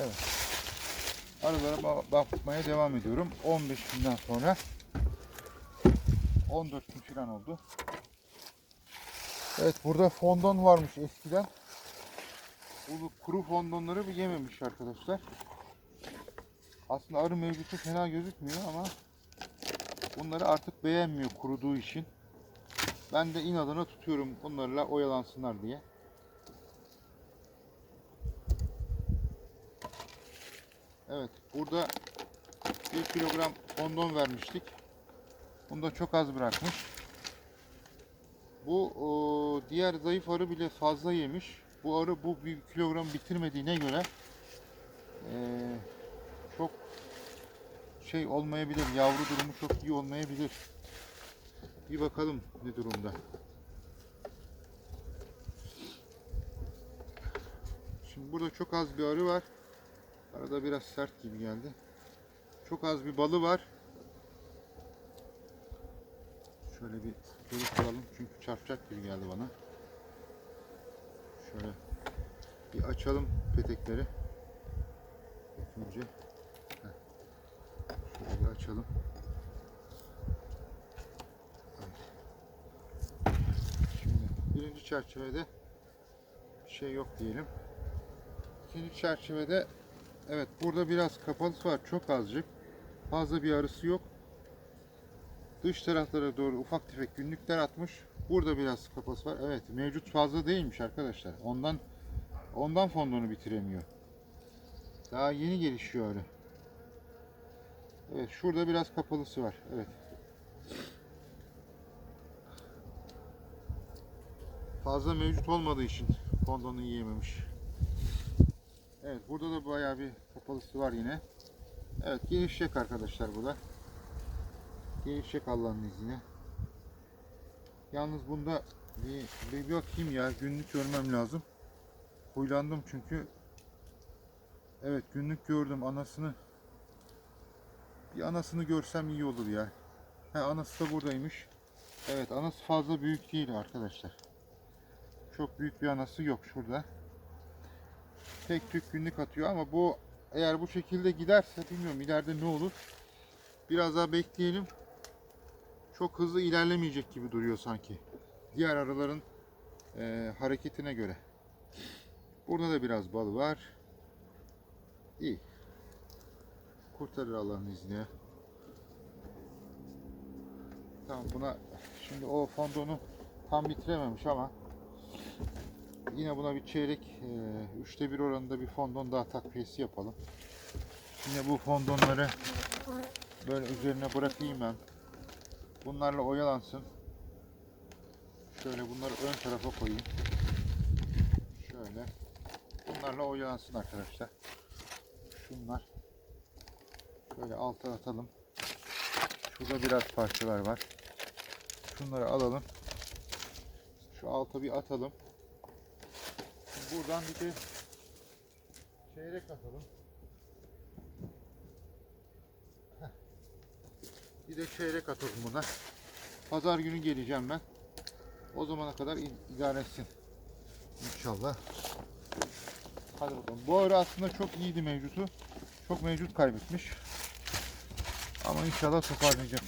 Evet. Arılara ba- bakmaya devam ediyorum. 15 günden sonra 14 gün falan oldu. Evet burada fondon varmış eskiden. Bu kuru fondonları bir yememiş arkadaşlar. Aslında arı mevcutu fena gözükmüyor ama bunları artık beğenmiyor kuruduğu için. Ben de inadına tutuyorum bunlarla oyalansınlar diye. Evet burada 1 kilogram fondon vermiştik. Bunu da çok az bırakmış. Bu o, diğer zayıf arı bile fazla yemiş. Bu arı bu 1 kilogram bitirmediğine göre eee, çok şey olmayabilir. Yavru durumu çok iyi olmayabilir. Bir bakalım ne durumda. Şimdi burada çok az bir arı var. Arada biraz sert gibi geldi. Çok az bir balı var. Şöyle bir geri koyalım çünkü çarpacak gibi geldi bana. Şöyle bir açalım petekleri. İlk önce. Şöyle bir açalım. Şimdi birinci çerçevede bir şey yok diyelim. İkinci çerçevede evet burada biraz kapalısı var çok azıcık. Fazla bir arısı yok. Dış taraflara doğru ufak tefek günlükler atmış. Burada biraz kapası var. Evet mevcut fazla değilmiş arkadaşlar. Ondan ondan fondonu bitiremiyor. Daha yeni gelişiyor öyle. Evet şurada biraz kapalısı var. Evet. Fazla mevcut olmadığı için fondonu yiyememiş. Evet burada da bayağı bir kapalısı var yine. Evet gelişecek arkadaşlar bu da. Gelişecek Allah'ın izniyle. Yalnız bunda bir, bir bakayım ya günlük görmem lazım. Huylandım çünkü. Evet günlük gördüm anasını. Bir anasını görsem iyi olur ya. He anası da buradaymış. Evet anası fazla büyük değil arkadaşlar. Çok büyük bir anası yok şurada. Tek tük günlük atıyor ama bu eğer bu şekilde giderse bilmiyorum ileride ne olur. Biraz daha bekleyelim. Çok hızlı ilerlemeyecek gibi duruyor sanki. Diğer arıların e, hareketine göre. Burada da biraz balı var. İyi. Kurtarır Allah'ın izniyle. Tamam buna şimdi o fondonu tam bitirememiş ama yine buna bir çeyrek e, üçte bir oranında bir fondon daha takviyesi yapalım. Şimdi bu fondonları böyle üzerine bırakayım ben. Bunlarla oyalansın. Şöyle bunları ön tarafa koyayım. Şöyle. Bunlarla oyalansın arkadaşlar. Şunlar. Şöyle alta atalım. Şurada biraz parçalar var. Şunları alalım. Şu alta bir atalım. Buradan bir de çeyrek atalım. Bir de çeyrek atalım buna. Pazar günü geleceğim ben. O zamana kadar idare etsin. İnşallah. Hadi bakalım. Bu ara aslında çok iyiydi mevcutu. Çok mevcut kaybetmiş. Ama inşallah toparlayacak.